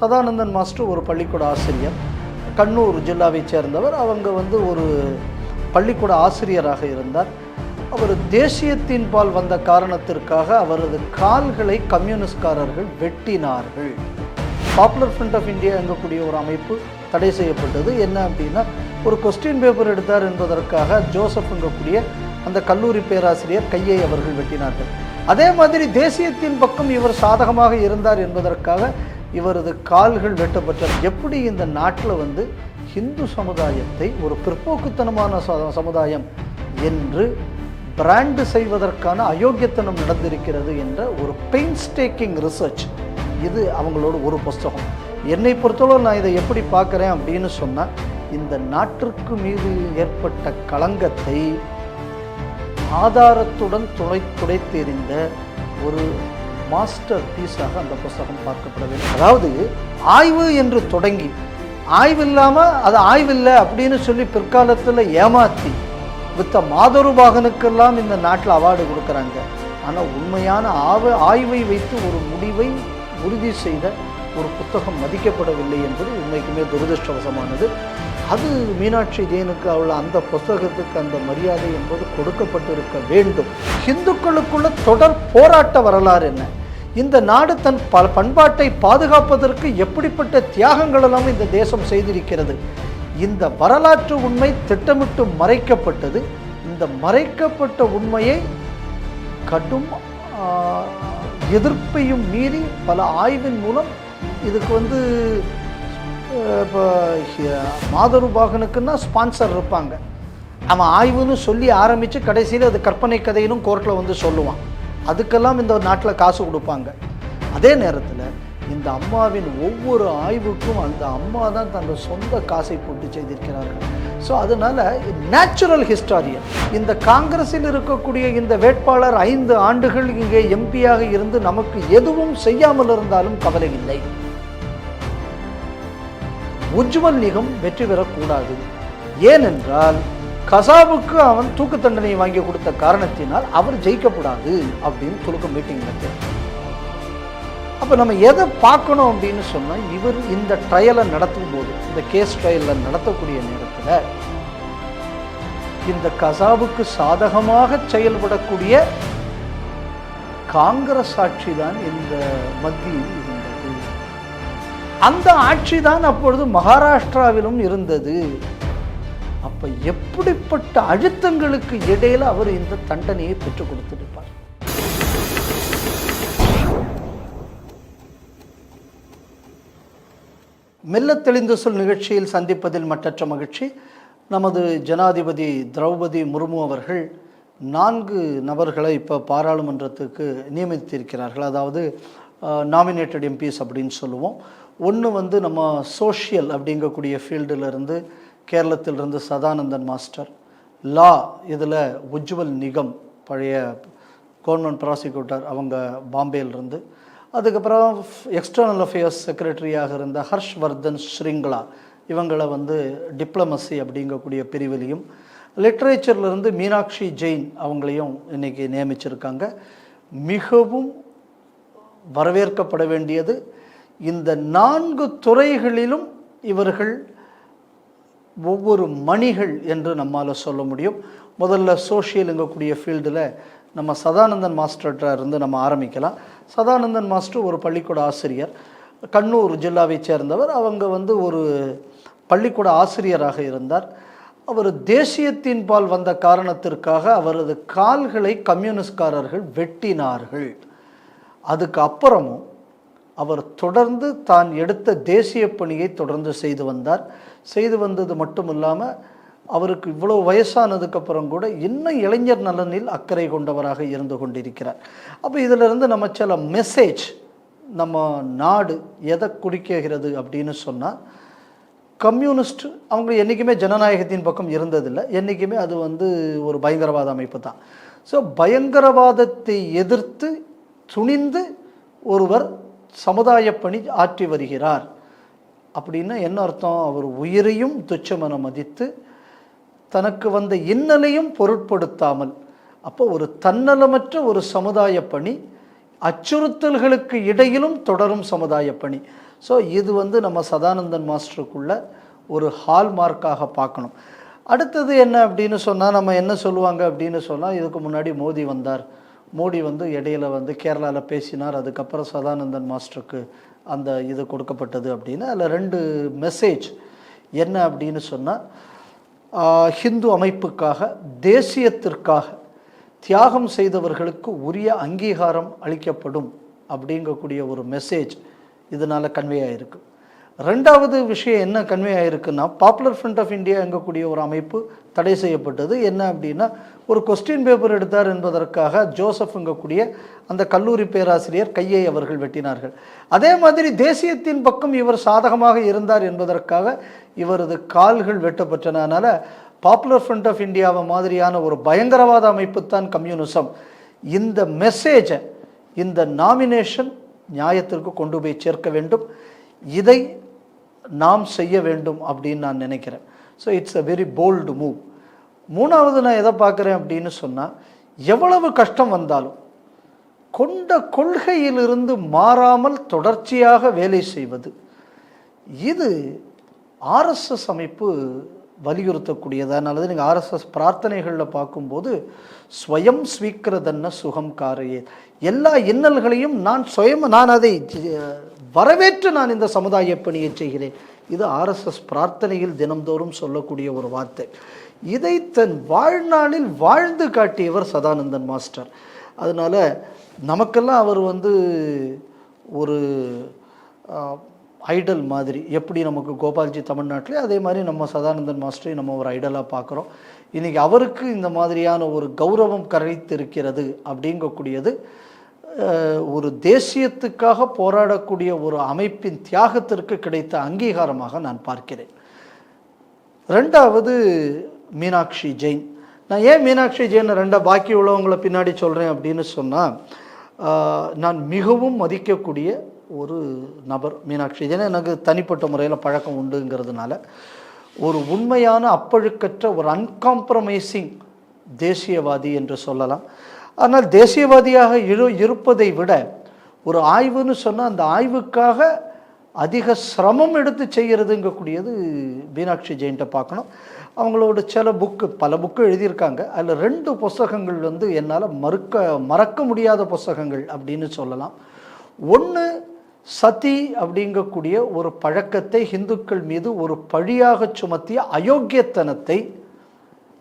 Sadanandan master ஒரு பள்ளிக்கூட ஆசிரியர். கண்ணூர் ஜில்லாவைச் சேர்ந்தவர். அவங்க வந்து ஒரு பள்ளிக்கூட ஆசிரியராக இருந்தார். அவர் தேசியத்தின் பால் வந்த காரணத்திற்காக அவரது கால்களை கம்யூனிஸ்ட்காரர்கள் வெட்டினார்கள். பாப்புலர் ஃப்ரண்ட் ஆஃப் இந்தியா எங்கக்கூடிய ஒரு அமைப்பு தடை செய்யப்பட்டது. என்ன அப்படின்னா ஒரு கொஸ்டின் பேப்பர் எடுத்தார் என்பதற்காக ஜோசப் எங்கக்கூடிய அந்த கல்லூரி பேராசிரியர் கையை அவர்கள் வெட்டினார்கள். அதே மாதிரி தேசியத்தின் பக்கம் இவர் சாதகமாக இருந்தார் என்பதற்காக இவரது கால்கள் வெட்டப்பட்டார் எப்படி இந்த நாட்டில் வந்து ஹிந்து சமுதாயத்தை ஒரு பிற்போக்குத்தனமான ச- சமுதாயம் என்று பிராண்டு செய்வதற்கான அயோக்கியத்தனம் நடந்திருக்கிறது என்ற ஒரு பெயின்ஸ்டேக்கிங் ரிசர்ச் இது அவங்களோட ஒரு புஸ்தகம். என்னை பொறுத்தளவு நான் இதை எப்படி பார்க்குறேன் அப்படின்னு சொன்னால் இந்த நாட்டிற்கு மீது ஏற்பட்ட களங்கத்தை ஆதாரத்துடன் துளை துடைத்தெறிந்த ஒரு மாஸ்டர் பீஸாக அந்த புஸ்தகம் பார்க்கப்பட வேண்டும். அதாவது ஆய்வு என்று தொடங்கி ஆய்வு இல்லாமல் அது ஆய்வில்லை அப்படின்னு சொல்லி பிற்காலத்தில் ஏமாற்றி வித்த மாதருபாகனுக்கெல்லாம் இந்த நாட்டில் அவார்டு கொடுக்குறாங்க. ஆனால் உண்மையான ஆவ ஆய்வை வைத்து ஒரு முடிவை உறுதி செய்த ஒரு புத்தகம் மதிக்கப்படவில்லை என்பது உண்மைக்குமே துரதிருஷ்டவசமானது. அது மீனாட்சி ஜெயினுக்கு அவள் அந்த புஸ்தகத்துக்கு அந்த மரியாதை என்பது கொடுக்கப்பட்டிருக்க வேண்டும். இந்துக்களுக்குள்ள தொடர் போராட்ட வரலாறு என்ன? இந்த நாடு தன் ப பண்பாட்டை பாதுகாப்பதற்கு எப்படிப்பட்ட தியாகங்கள் எல்லாம் இந்த தேசம் செய்திருக்கிறது? இந்த வரலாற்று உண்மை திட்டமிட்டு மறைக்கப்பட்டது. இந்த மறைக்கப்பட்ட உண்மையை கடும் எதிர்ப்பையும் மீறி பல ஆய்வின் மூலம் இதுக்கு வந்து இப்போ மாதருபாகனுக்குன்னா ஸ்பான்சர் இருப்பாங்க. அவன் ஆய்வுன்னு சொல்லி ஆரம்பித்து கடைசியில் அது கற்பனை கதையிலும் கோர்ட்டில் வந்து சொல்லுவான். அதுக்கெல்லாம் இந்த நாட்டில் காசு கொடுப்பாங்க. அதே நேரத்தில் இந்த அம்மாவின் ஒவ்வொரு ஆய்வுக்கும் அந்த அம்மா தான் தங்கள் சொந்த காசை போட்டு செய்திருக்கிறார்கள். ஸோ அதனால் நேச்சுரல் ஹிஸ்டாரியன் இந்த காங்கிரஸில் இருக்கக்கூடிய இந்த வேட்பாளர் ஐந்து ஆண்டுகள் இங்கே எம்பியாக இருந்து நமக்கு எதுவும் செய்யாமல் இருந்தாலும் கவலை இல்லை. உஜ்வல் நிகம் வெற்றி பெறக்கூடாது. ஏனென்றால் கசாபுக்கு அவன் தூக்கு தண்டனை வாங்கி கொடுத்த காரணத்தினால் அவர் ஜெயிக்கப்படாது அப்படின்னு துலுக்க மீட்டிங் நடத்தினார் அப்போ நம்ம எதை பார்க்கணும் அப்படின்னு சொன்னால் இவர் இந்த ட்ரையலை நடத்தும் போது இந்த கேஸ் ட்ரையலில் நடத்தக்கூடிய நேரத்தில் இந்த கசாபுக்கு சாதகமாக செயல்படக்கூடிய காங்கிரஸ் ஆட்சி தான் இந்த மத்தியில் அந்த ஆட்சி தான் அப்பொழுது மகாராஷ்டிராவிலும் இருந்தது. அப்ப எப்படிப்பட்ட அழுத்தங்களுக்கு இடையில அவர் இந்த தண்டனையை பெற்றுக் கொடுத்திருப்பார்? மெல்ல தெளிந்த சொல் நிகழ்ச்சியில் சந்திப்பதில் மற்றற்ற மகிழ்ச்சி. நமது ஜனாதிபதி திரௌபதி முர்மு அவர்கள் நான்கு நபர்களை இப்போ பாராளுமன்றத்துக்கு நியமித்திருக்கிறார்கள். அதாவது நாமினேட்டட் எம்பிஸ் அப்படின்னு சொல்லுவோம். ஒன்று வந்து நம்ம சோஷியல் அப்படிங்கக்கூடிய ஃபீல்டிலிருந்து கேரளத்திலிருந்து சதானந்தன் மாஸ்டர் லா இதில் உஜ்வல் நிகம் பழைய கவர்மெண்ட் ப்ராசிக்யூட்டர் அவங்க பாம்பேயிலிருந்து. அதுக்கப்புறம் எக்ஸ்டர்னல் அஃபேர்ஸ் செக்ரட்டரியாக இருந்த ஹர்ஷ்வர்தன் ஸ்ரிங்லா. இவங்களை வந்து டிப்ளமசி அப்படிங்கக்கூடிய பிரிவிலையும் லிட்ரேச்சர்லேருந்து மீனாட்சி ஜெயின் அவங்களையும் இன்னைக்கு நியமிச்சிருக்காங்க. மிகவும் வரவேற்கப்பட வேண்டியது இந்த நான்கு துறைகளிலும் இவர்கள் ஒவ்வொரு மணிகள் என்று நம்மால் சொல்ல முடியும். முதல்ல சோஷியலுங்கக்கூடிய ஃபீல்டில் நம்ம சதானந்தன் மாஸ்டர்கிட்ட இருந்து நம்ம ஆரம்பிக்கலாம். சதானந்தன் மாஸ்டர் ஒரு பள்ளிக்கூட ஆசிரியர். கண்ணூர் ஜில்லாவைச் சேர்ந்தவர். அவங்க வந்து ஒரு பள்ளிக்கூட ஆசிரியராக இருந்தார். அவர் தேசியத்தின் பால் வந்த காரணத்திற்காக அவரது கால்களை கம்யூனிஸ்ட்காரர்கள் வெட்டினார்கள். அதுக்கு அப்புறமும் அவர் தொடர்ந்து தான் எடுத்த தேசிய பணியை தொடர்ந்து செய்து வந்தார். செய்து வந்தது மட்டும் இல்லாமல் அவருக்கு இவ்வளோ வயசானதுக்கப்புறம் கூட இன்னும் இளைஞர் நலனில் அக்கறை கொண்டவராக இருந்து கொண்டிருக்கிறார். அப்போ இதிலிருந்து நம்ம சில மெசேஜ் நம்ம நாடு எதை குறிக்கிறது அப்படின்னு சொன்னால் கம்யூனிஸ்ட் அவங்க என்றைக்குமே ஜனநாயகத்தின் பக்கம் இருந்ததில்லை. என்றைக்குமே அது வந்து ஒரு பயங்கரவாத அமைப்பு தான். ஸோ பயங்கரவாதத்தை எதிர்த்து துணிந்து ஒருவர் சமுதாய பணி ஆற்றி வருகிறார். அப்படின்னா என்ன அர்த்தம்? அவர் உயிரையும் துச்சமென மதித்து தனக்கு வந்த இன்னலையும் பொருட்படுத்தாமல் அப்போ ஒரு தன்னலமற்ற ஒரு சமுதாய பணி அச்சுறுத்தல்களுக்கு இடையிலும் தொடரும் சமுதாய பணி ஸோ இது வந்து நம்ம சதானந்தன் மாஸ்டருக்குள்ள ஒரு ஹால்மார்க்காக பார்க்கணும். அடுத்தது என்ன அப்படின்னு சொன்னால் நம்ம என்ன சொல்லுவாங்க அப்படின்னு சொன்னால் இதுக்கு முன்னாடி மோதி வந்தார். மோடி வந்து இடையில வந்து கேரளாவில் பேசினார் அதுக்கப்புறம் சதானந்தன் மாஸ்டருக்கு அந்த இது கொடுக்கப்பட்டது அப்படின்னு. அதில் ரெண்டு மெசேஜ் என்ன அப்படின்னு சொன்னால் ஹிந்து அமைப்புக்காக தேசியத்திற்காக தியாகம் செய்தவர்களுக்கு உரிய அங்கீகாரம் அளிக்கப்படும் அப்படிங்கக்கூடிய ஒரு மெசேஜ் இதனால் கன்வே ஆயிருக்கு. ரெண்டாவது விஷயம் என்ன கன்வே ஆயிருக்குன்னா பாப்புலர் ஃப்ரண்ட் ஆஃப் இந்தியா எங்கக்கூடிய ஒரு அமைப்பு தடை செய்யப்பட்டது. என்ன அப்படின்னா ஒரு கொஸ்டின் பேப்பர் எடுத்தார் என்பதற்காக ஜோசப்ங்கக்கூடிய அந்த கல்லூரி பேராசிரியர் கையை அவர்கள் வெட்டினார்கள். அதே மாதிரி தேசியத்தின் பக்கம் இவர் சாதகமாக இருந்தார் என்பதற்காக இவரது கால்கள் வெட்டப்பட்டன. அதனால் பாப்புலர் ஃப்ரண்ட் ஆஃப் இந்தியாவை மாதிரியான ஒரு பயங்கரவாத அமைப்பு தான் கம்யூனிசம். இந்த மெசேஜை இந்த நாமினேஷன் நியாயத்திற்கு கொண்டு போய் சேர்க்க வேண்டும். இதை நாம் செய்ய வேண்டும் அப்படின்னு நான் நினைக்கிறேன். So it's a very bold move மூணாவது நான் எதை பார்க்குறேன் அப்படின்னு சொன்னால் எவ்வளவு கஷ்டம் வந்தாலும் கொண்ட கொள்கையிலிருந்து மாறாமல் தொடர்ச்சியாக வேலை செய்வது இது ஆர்எஸ்எஸ் அமைப்பு வலியுறுத்தக்கூடியது? அதனால நீங்கள் ஆர்எஸ்எஸ் பிரார்த்தனைகளில் பார்க்கும்போது ஸ்வயம் ஸ்வீக்கிரதன்ன சுகம் காரையே எல்லா இன்னல்களையும் நான் சுயம் நான் அதை வரவேற்று நான் இந்த சமுதாய பணியை செய்கிறேன். இது ஆர்எஸ்எஸ் பிரார்த்தனையில் தினம்தோறும் சொல்லக்கூடிய ஒரு வார்த்தை. இதை தன் வாழ்நாளில் வாழ்ந்து காட்டியவர் சதானந்தன் மாஸ்டர். அதனால நமக்கெல்லாம் அவர் வந்து ஒரு ஐடல் மாதிரி. எப்படி நமக்கு கோபால்ஜி தமிழ்நாட்டிலே அதே மாதிரி நம்ம சதானந்தன் மாஸ்டரையும் நம்ம ஒரு ஐடலாக பார்க்குறோம். இன்றைக்கி அவருக்கு இந்த மாதிரியான ஒரு கௌரவம் கரைத்திருக்கிறது அப்படிங்கக்கூடியது ஒரு தேசியத்துக்காக போராடக்கூடிய ஒரு அமைப்பின் தியாகத்திற்கு கிடைத்த அங்கீகாரமாக நான் பார்க்கிறேன். ரெண்டாவது மீனாட்சி ஜெயின். நான் ஏன் மீனாட்சி ஜெயின் ரெண்டா பாக்கி உள்ளவங்களை பின்னாடி சொல்கிறேன் அப்படின்னு சொன்னால் நான் மிகவும் மதிக்கக்கூடிய ஒரு நபர் மீனாட்சி ஜெயின். எனக்கு தனிப்பட்ட முறையில் பழக்கம் உண்டுங்கிறதுனால ஒரு உண்மையான அப்பழுக்கற்ற ஒரு அன்காம்ப்ரமைசிங் தேசியவாதி என்று சொல்லலாம். ஆனால் தேசியவாதியாக இரு இருப்பதை விட ஒரு ஆய்வுன்னு சொன்னால் அந்த ஆய்வுக்காக அதிக சிரமம் எடுத்து செய்கிறதுங்கக்கூடியது மீனாட்சி ஜெயின்ட்டை பார்க்கணும். அவங்களோட சில புக்கு பல புக்கு எழுதியிருக்காங்க. அதில் ரெண்டு புஸ்தகங்கள் வந்து என்னால் மறுக்க மறக்க முடியாத புஸ்தகங்கள் அப்படின்னு சொல்லலாம். ஒன்று சதி அப்படிங்கக்கூடிய ஒரு பழக்கத்தை இந்துக்கள் மீது ஒரு பழியாக சுமத்திய அயோக்கியத்தனத்தை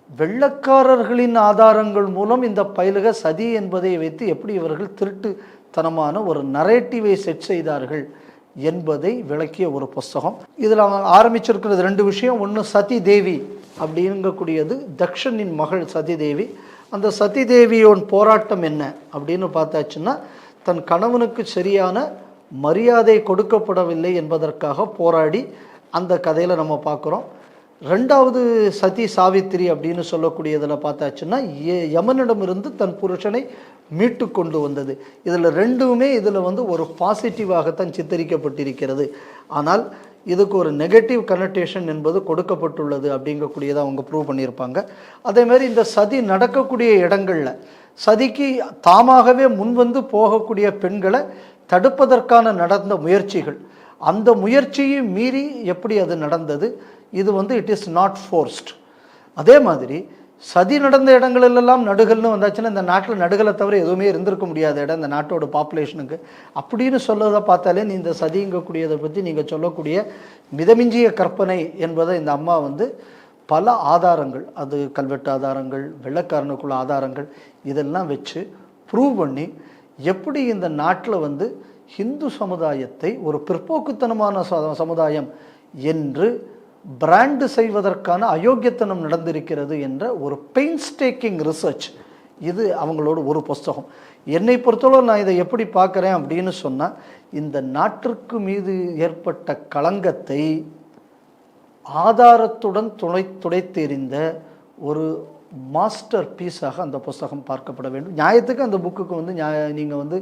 வெள்ளக்காரர்களின் ஆதாரங்கள் மூலம் இந்த பயலுக சதி என்பதை வைத்து எப்படி இவர்கள் திருட்டுத்தனமான ஒரு நரேட்டிவை செட் செய்தார்கள் என்பதை விளக்கிய ஒரு புஸ்தகம். இதில் அவங்க ஆரம்பிச்சிருக்கிறது ரெண்டு விஷயம். ஒன்று சதி தேவி அப்படிங்கக்கூடியது. தக்ஷனின் மகள் சதி தேவி அந்த சதி தேவியோன் போராட்டம் என்ன அப்படின்னு பார்த்தாச்சுன்னா தன் கணவனுக்கு சரியான மரியாதை கொடுக்கப்படவில்லை என்பதற்காக போராடி அந்த கதையில் நம்ம பார்க்குறோம். ரெண்டாவது சதி சாவித்திரி அப்படின்னு சொல்லக்கூடியதில் பார்த்தாச்சுன்னா யமனிடமிருந்து தன் புருஷனை மீட்டு கொண்டு வந்தது. இதில் ரெண்டுமே இதில் வந்து ஒரு பாசிட்டிவாகத்தான் சித்தரிக்கப்பட்டிருக்கிறது. ஆனால் இதுக்கு ஒரு நெகட்டிவ் கனெக்டேஷன் என்பது கொடுக்கப்பட்டுள்ளது அப்படிங்கக்கூடியதை அவங்க ப்ரூவ் பண்ணியிருப்பாங்க. அதேமாதிரி இந்த சதி நடக்கக்கூடிய இடங்களில் சதிக்கு தாமாகவே முன்வந்து போகக்கூடிய பெண்களை தடுப்பதற்கான நடந்த முயற்சிகள் அந்த முயற்சியை மீறி எப்படி அது நடந்தது இது வந்து இட் இஸ் நாட் ஃபோர்ஸ்ட் அதே மாதிரி சதி நடந்த இடங்களிலெல்லாம் நடுகள்னு வந்தாச்சுன்னா இந்த நாட்டில் நடுகளை தவிர எதுவுமே இருந்திருக்க முடியாத இடம் இந்த நாட்டோட பாப்புலேஷனுக்கு அப்படின்னு சொல்லதை பார்த்தாலே நீ இந்த சதிங்கக்கூடியதை பற்றி நீங்கள் சொல்லக்கூடிய மிதமிஞ்சிய கற்பனை என்பதை இந்த அம்மா வந்து பல ஆதாரங்கள் அது கல்வெட்டு ஆதாரங்கள் வெள்ளக்காரனுக்குள்ள ஆதாரங்கள் இதெல்லாம் வச்சு ப்ரூவ் பண்ணி எப்படி இந்த நாட்டில் வந்து ஹிந்து சமுதாயத்தை ஒரு பிற்போக்குத்தனமான ச- சமுதாயம் என்று பிராண்டு செய்வதற்கான அயோக்கியத்தனம் நடந்திருக்கிறது என்ற ஒரு பெயின்ஸ்டேக்கிங் ரிசர்ச் இது அவங்களோட ஒரு புஸ்தகம். என்னை பொறுத்தளவு நான் இதை எப்படி பார்க்குறேன் அப்படின்னு சொன்னால் இந்த நாட்டிற்கு மீது ஏற்பட்ட களங்கத்தை ஆதாரத்துடன் துணை துடைத்தெறிந்த ஒரு மாஸ்டர் பீஸாக அந்த புஸ்தகம் பார்க்கப்பட வேண்டும். நியாயத்துக்கு அந்த புக்குக்கு வந்து நியாய நீங்கள் வந்து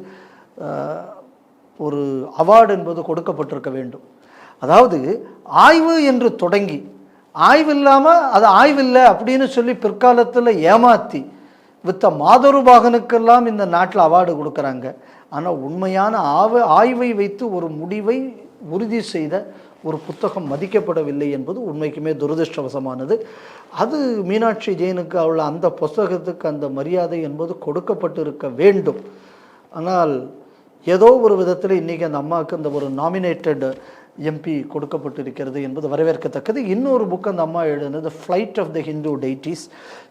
ஒரு அவார்டு என்பது கொடுக்கப்பட்டிருக்க வேண்டும். அதாவது ஆய்வு என்று தொடங்கி ஆய்வு இல்லாமல் அது ஆய்வில்லை அப்படின்னு சொல்லி பிற்காலத்தில் ஏமாற்றி வித்த மாதருபாகனுக்கெல்லாம் இந்த நாட்டில் அவார்டு கொடுக்குறாங்க. ஆனால் உண்மையான ஆவ ஆய்வை வைத்து ஒரு முடிவை உறுதி செய்த ஒரு புத்தகம் மதிக்கப்படவில்லை என்பது உண்மைக்குமே துரதிருஷ்டவசமானது. அது மீனாட்சி ஜெயினுக்கு உள்ள அந்த புத்தகத்துக்கு அந்த மரியாதை என்பது கொடுக்கப்பட்டிருக்க வேண்டும். ஆனால் ஏதோ ஒரு விதத்தில் இன்றைக்கி அந்த அம்மாவுக்கு அந்த ஒரு நாமினேட்டட் எம்பி கொடுக்கப்பட்டிருக்கிறது என்பது வரவேற்கத்தக்கது. இன்னொரு புக் அந்த அம்மா எழுதுனது flight of the Hindu deities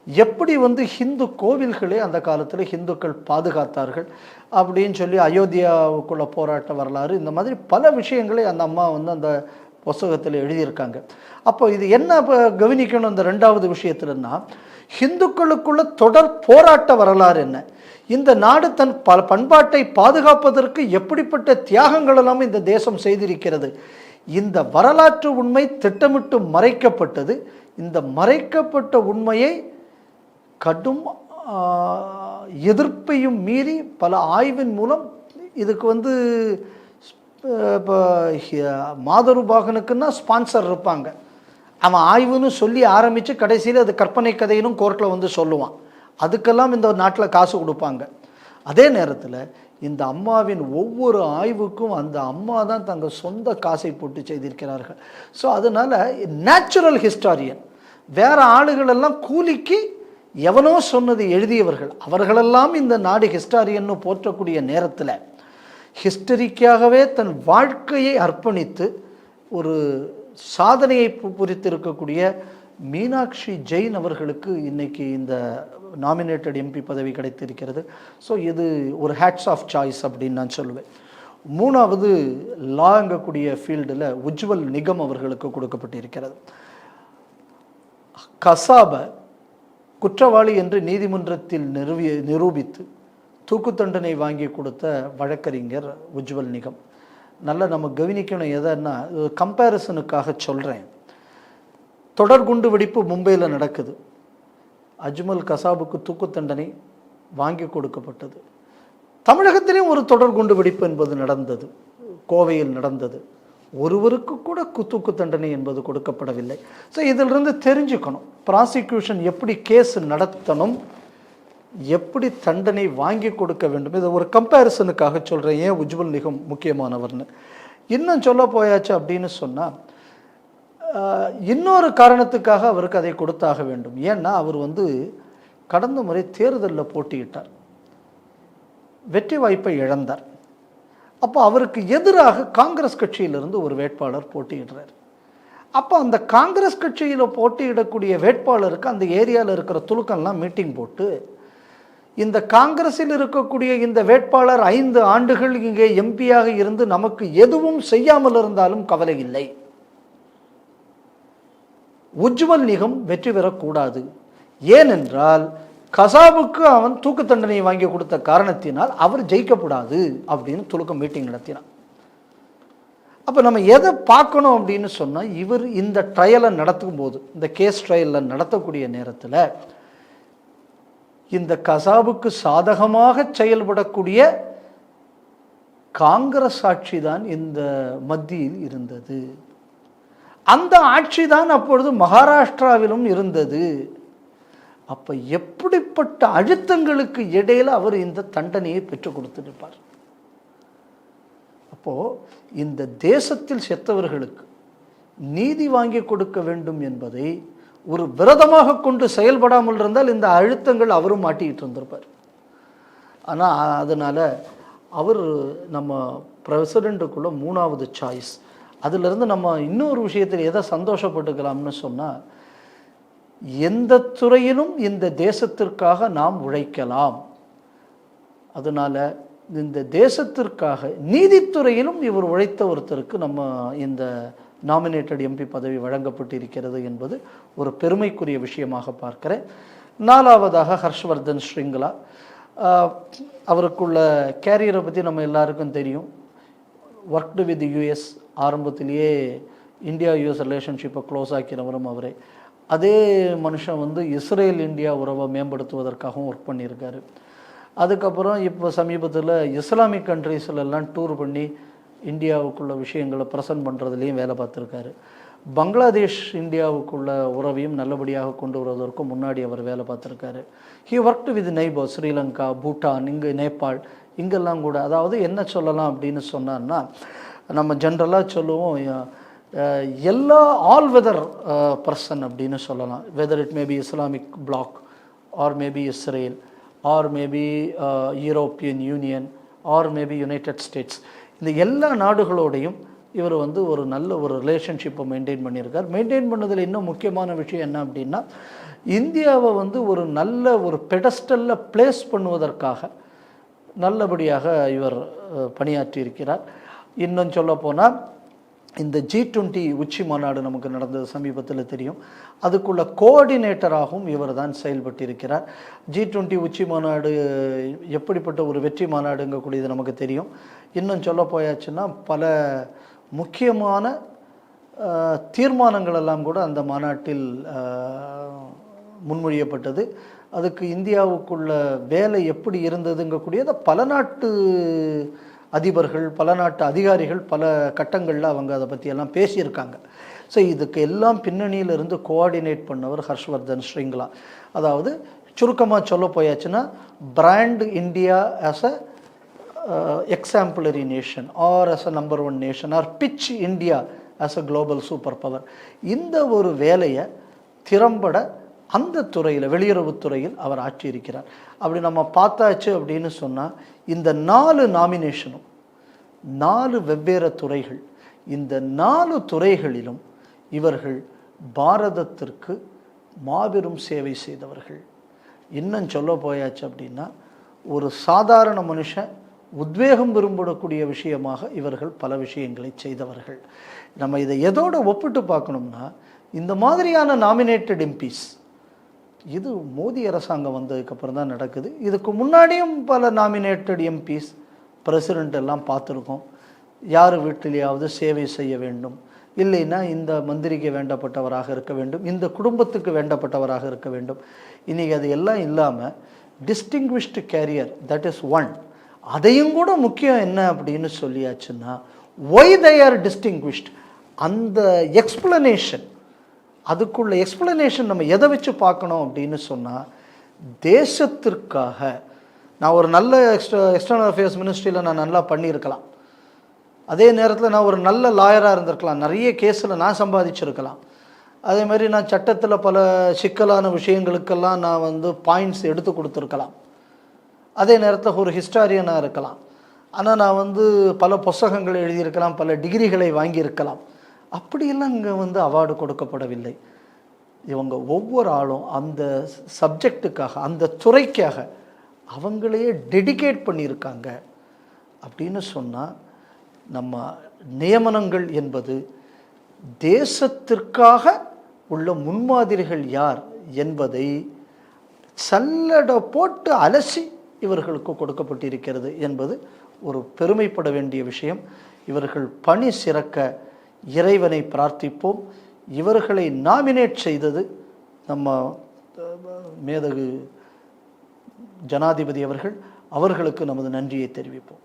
எப்படி வந்து ஹிந்து கோவில்களே அந்த காலத்தில் ஹிந்துக்கள் பாதுகாத்தார்கள் அப்படின்னு சொல்லி அயோத்தியாவுக்குள்ள போராட்ட வரலாறு இந்த மாதிரி பல விஷயங்களை அந்த அம்மா வந்து அந்த புஸ்தகத்தில் எழுதியிருக்காங்க. அப்போ இது என்ன இப்போ கவனிக்கணும் இந்த ரெண்டாவது விஷயத்துலன்னா ஹிந்துக்களுக்குள்ள தொடர் போராட்ட வரலாறு என்ன? இந்த நாடு தன் பல பண்பாட்டை பாதுகாப்பதற்கு எப்படிப்பட்ட தியாகங்கள் எல்லாம் இந்த தேசம் செய்திருக்கிறது? இந்த வரலாற்று உண்மை திட்டமிட்டு மறைக்கப்பட்டது. இந்த மறைக்கப்பட்ட உண்மையை கடும் எதிர்ப்பையும் மீறி பல ஆய்வின் மூலம் இதுக்கு வந்து இப்போ மாதருபாகனுக்குன்னா ஸ்பான்சர் இருப்பாங்க. அவன் ஆய்வுன்னு சொல்லி ஆரம்பித்து கடைசியில் அது கற்பனை கதையினும் கோர்ட்டில் வந்து சொல்லுவான். அதுக்கெல்லாம் இந்த நாட்டில் காசு கொடுப்பாங்க. அதே நேரத்தில் இந்த அம்மாவின் ஒவ்வொரு ஆய்வுக்கும் அந்த அம்மா தான் தங்கள் சொந்த காசை போட்டு செய்திருக்கிறார்கள். ஸோ அதனால் நேச்சுரல் ஹிஸ்டாரியன் வேறு ஆளுகளெல்லாம் கூலிக்கு எவனோ சொன்னது எழுதியவர்கள். அவர்களெல்லாம் இந்த நாடு ஹிஸ்டாரியன்னு போற்றக்கூடிய நேரத்தில் ஹிஸ்டரிக்காகவே தன் வாழ்க்கையை அர்ப்பணித்து ஒரு சாதனையை பு- புரித்திருக்கக்கூடிய மீனாட்சி ஜெயின் அவர்களுக்கு இன்னைக்கு இந்த நாமினேட்டட் எம்பி பதவி கிடைத்திருக்கிறது. ஸோ இது ஒரு ஹேட்ஸ் ஆஃப் சாய்ஸ் அப்படின்னு நான் சொல்லுவேன். மூணாவது லாங்கக்கூடிய ஃபீல்டில் உஜ்வல் நிகம் அவர்களுக்கு கொடுக்கப்பட்டிருக்கிறது. கசாப குற்றவாளி என்று நீதிமன்றத்தில் நிறுவி நிரூபித்து தூக்கு தண்டனை வாங்கி கொடுத்த வழக்கறிஞர் உஜ்வல் நிகம். நல்லா நம்ம கவனிக்கணும் எதன்னா கம்பேரிசனுக்காக சொல்கிறேன் தொடர் குண்டு வெடிப்பு மும்பையில் நடக்குது. அஜ்மல் கசாபுக்கு தூக்கு தண்டனை வாங்கி கொடுக்கப்பட்டது. தமிழகத்திலேயும் ஒரு தொடர் குண்டு வெடிப்பு என்பது நடந்தது. கோவையில் நடந்தது. ஒருவருக்கு கூட கு- தூக்கு தண்டனை என்பது கொடுக்கப்படவில்லை. ஸோ இதிலிருந்து தெரிஞ்சுக்கணும். ப்ராசிக்யூஷன் எப்படி கேஸ் நடத்தணும்? எப்படி தண்டனை வாங்கி கொடுக்க வேண்டும்? இதை ஒரு கம்பேரிசனுக்காக சொல்கிறேன் ஏன் உஜ்வல் நிகம் முக்கியமானவர்னு. இன்னும் சொல்ல போயாச்சு அப்படின்னு சொன்னால் இன்னொரு காரணத்துக்காக அவருக்கு அதை கொடுத்தாக வேண்டும். ஏன்னா அவர் வந்து கடந்த முறை தேர்தலில் போட்டியிட்டார். வெற்றி வாய்ப்பை இழந்தார். அப்போ அவருக்கு எதிராக காங்கிரஸ் கட்சியிலிருந்து ஒரு வேட்பாளர் போட்டியிடுறார். அப்போ அந்த காங்கிரஸ் கட்சியில் போட்டியிடக்கூடிய வேட்பாளருக்கு அந்த ஏரியாவில் இருக்கிற துலுக்கெல்லாம் மீட்டிங் போட்டு இந்த காங்கிரஸில் இருக்கக்கூடிய இந்த வேட்பாளர் ஐந்து ஆண்டுகள் இங்கே எம்பியாக இருந்து நமக்கு எதுவும் செய்யாமல் இருந்தாலும் கவலை இல்லை. உஜ்வல் நிகம் வெற்றி பெறக்கூடாது. ஏனென்றால் கசாபுக்கு அவன் தூக்கு தண்டனை வாங்கி கொடுத்த காரணத்தினால் அவர் ஜெயிக்கப்படாது அப்படின்னு துலுக்கம் மீட்டிங் நடத்தினான். அப்போ நம்ம எதை பார்க்கணும் அப்படின்னு சொன்னால் இவர் இந்த ட்ரையலை நடத்தும் போது இந்த கேஸ் ட்ரையலில் நடத்தக்கூடிய நேரத்தில் இந்த கசாபுக்கு சாதகமாக செயல்படக்கூடிய காங்கிரஸ் ஆட்சி தான் இந்த மத்தியில் இருந்தது. அந்த ஆட்சி தான் அப்பொழுது மகாராஷ்டிராவிலும் இருந்தது. அப்போ எப்படிப்பட்ட அழுத்தங்களுக்கு இடையில் அவர் இந்த தண்டனையை பெற்றுக் கொடுத்துருப்பார்? அப்போது இந்த தேசத்தில் செத்தவர்களுக்கு நீதி வாங்கி கொடுக்க வேண்டும் என்பதை ஒரு விரதமாக கொண்டு செயல்படாமல் இருந்தால் இந்த அழுத்தங்கள் அவரும் மாட்டிக்கிட்டு இருந்திருப்பார். ஆனால் அதனால் அவர் நம்ம பிரசிடெண்ட்டுக்குள்ள மூணாவது சாய்ஸ் அதிலிருந்து நம்ம இன்னொரு விஷயத்தில் எதை சந்தோஷப்பட்டுக்கலாம்னு சொன்னால் எந்த துறையிலும் இந்த தேசத்திற்காக நாம் உழைக்கலாம். அதனால் இந்த தேசத்திற்காக நீதித்துறையிலும் இவர் உழைத்த ஒருத்தருக்கு நம்ம இந்த நாமினேட்டட் எம்பி பதவி வழங்கப்பட்டிருக்கிறது என்பது ஒரு பெருமைக்குரிய விஷயமாக பார்க்கிறேன். நாலாவதாக ஹர்ஷ்வர்தன் ஸ்ரிங்லா. அவருக்குள்ள கேரியரை பற்றி நம்ம எல்லாருக்கும் தெரியும். ஒர்க்டு வித் யூஎஸ் ஆரம்பத்திலேயே இந்தியா யூஎஸ் ரிலேஷன்ஷிப்பை க்ளோஸ் ஆக்கிறவரும் அவரே. அதே மனுஷன் வந்து இஸ்ரேல் இந்தியா உறவை மேம்படுத்துவதற்காகவும் ஒர்க் பண்ணியிருக்காரு. அதுக்கப்புறம் இப்போ சமீபத்தில் இஸ்லாமிக் கண்ட்ரீஸ்லெல்லாம் டூர் பண்ணி இந்தியாவுக்குள்ள விஷயங்களை ப்ரெசன்ட் பண்ணுறதுலேயும் வேலை பார்த்துருக்காரு. பங்களாதேஷ் இந்தியாவுக்குள்ள உறவையும் நல்லபடியாக கொண்டு வருவதற்கும் முன்னாடி அவர் வேலை பார்த்துருக்காரு. He worked with neighbour Sri Lanka Bhutan இங்கே நேபாள் இங்கெல்லாம் கூட. அதாவது என்ன சொல்லலாம் அப்படின்னு சொன்னார்னா நம்ம ஜென்ரலாக சொல்லுவோம் எல்லா ஆல் வெதர் பர்சன் அப்படின்னு சொல்லலாம். Whether it maybe Islamic bloc or maybe Israel or maybe European Union or maybe United States இந்த எல்லா நாடுகளோடையும் இவர் வந்து ஒரு நல்ல ஒரு ரிலேஷன்ஷிப்பை மெயின்டைன் பண்ணியிருக்கார். மெயின்டைன் பண்ணதில் இன்னும் முக்கியமான விஷயம் என்ன அப்படின்னா இந்தியாவை வந்து ஒரு நல்ல ஒரு பெடஸ்டலில் பிளேஸ் பண்ணுவதற்காக நல்லபடியாக இவர் பணியாற்றி பணியாற்றியிருக்கிறார். இன்னும் சொல்லப்போனால் இந்த ஜி டுவெண்ட்டி உச்சி மாநாடு நமக்கு நடந்தது சமீபத்தில் தெரியும். அதுக்குள்ள கோஆர்டினேட்டராகவும் இவர் தான் செயல்பட்டிருக்கிறார். ஜி டுவெண்ட்டி உச்சி மாநாடு எப்படிப்பட்ட ஒரு வெற்றி மாநாடுங்கக்கூடியது நமக்கு தெரியும். இன்னும் சொல்ல போயாச்சுன்னா பல முக்கியமான தீர்மானங்கள் எல்லாம் கூட அந்த மாநாட்டில் முன்மொழியப்பட்டது. அதுக்கு இந்தியாவுக்குள்ள வேலை எப்படி இருந்ததுங்கக்கூடியதை பல நாட்டு அதிபர்கள் பல நாட்டு அதிகாரிகள் பல கட்டங்களில் அவங்க அதை பற்றியெல்லாம் பேசியிருக்காங்க. ஸோ இதுக்கு எல்லாம் பின்னணியிலிருந்து கோஆர்டினேட் பண்ணவர் ஹர்ஷ்வர்தன் ஸ்ரிங்லா. அதாவது சுருக்கமாக சொல்ல போயாச்சுன்னா brand India as a exemplary nation or as a number one nation or which India as a global super power இந்த ஒரு வேலையை திறம்பட அந்த துறையில் வெளியுறவுத் துறையில் அவர் இருக்கிறார் அப்படி நம்ம பார்த்தாச்சு அப்படின்னு சொன்னால் இந்த நாலு நாமினேஷனும் நாலு வெவ்வேறு துறைகள் இந்த நாலு துறைகளிலும் இவர்கள் பாரதத்திற்கு மாபெரும் சேவை செய்தவர்கள். இன்னும் சொல்ல போயாச்சு அப்படின்னா ஒரு சாதாரண மனுஷன் உத்வேகம் விரும்பக்கூடிய விஷயமாக இவர்கள் பல விஷயங்களை செய்தவர்கள். நம்ம இதை எதோடு ஒப்பிட்டு பார்க்கணும்னா இந்த மாதிரியான நாமினேட்டட் எம்பிஸ் இது மோடி அரசாங்கம் வந்ததுக்கப்புறம் தான் நடக்குது. இதுக்கு முன்னாடியும் பல நாமினேட்டட் எம்பிஸ் பிரசிடெண்ட் எல்லாம் பார்த்துருக்கோம். யார் வீட்டிலேயாவது சேவை செய்ய வேண்டும். இல்லைன்னா இந்த மந்திரிக்கு வேண்டப்பட்டவராக இருக்க வேண்டும். இந்த குடும்பத்துக்கு வேண்டப்பட்டவராக இருக்க வேண்டும். இன்றைக்கி அது எல்லாம் இல்லாமல் distinguished career that is one அதையும் கூட முக்கியம் என்ன அப்படின்னு சொல்லியாச்சுன்னா ஒய் தே ஆர் டிஸ்டிங்விஷ்ட் அந்த எக்ஸ்பிளனேஷன் அதுக்குள்ள எக்ஸ்பிளனேஷன் நம்ம எதை வச்சு பார்க்கணும் அப்படின்னு சொன்னால் தேசத்திற்காக நான் ஒரு நல்ல எக்ஸ்ட்ரா எக்ஸ்டர்னல் அஃபேர்ஸ் மினிஸ்ட்ரியில் நான் நல்லா பண்ணியிருக்கலாம். அதே நேரத்தில் நான் ஒரு நல்ல லாயராக இருந்திருக்கலாம். நிறைய கேஸில் நான் சம்பாதிச்சிருக்கலாம். அதே மாதிரி நான் சட்டத்தில் பல சிக்கலான விஷயங்களுக்கெல்லாம் நான் வந்து பாயிண்ட்ஸ் எடுத்து கொடுத்துருக்கலாம். அதே நேரத்தில் ஒரு ஹிஸ்டாரியனாக இருக்கலாம். ஆனால் நான் வந்து பல புஸ்தகங்களை எழுதியிருக்கலாம் பல டிகிரிகளை வாங்கியிருக்கலாம். அப்படியெல்லாம் இங்கே வந்து அவார்டு கொடுக்கப்படவில்லை. இவங்க ஒவ்வொரு ஆளும் அந்த சப்ஜெக்ட்டுக்காக அந்த துறைக்காக அவங்களையே டெடிகேட் பண்ணியிருக்காங்க. அப்படின்னு சொன்னால் நம்ம நியமனங்கள் என்பது தேசத்திற்காக உள்ள முன்மாதிரிகள் யார் என்பதை சல்லட போட்டு அலசி இவர்களுக்கு கொடுக்கப்பட்டிருக்கிறது என்பது ஒரு பெருமைப்பட வேண்டிய விஷயம். இவர்கள் பணி சிறக்க இறைவனை பிரார்த்திப்போம். இவர்களை நாமினேட் செய்தது நம்ம மேதகு ஜனாதிபதி அவர்கள். அவர்களுக்கு நமது நன்றியை தெரிவிப்போம்.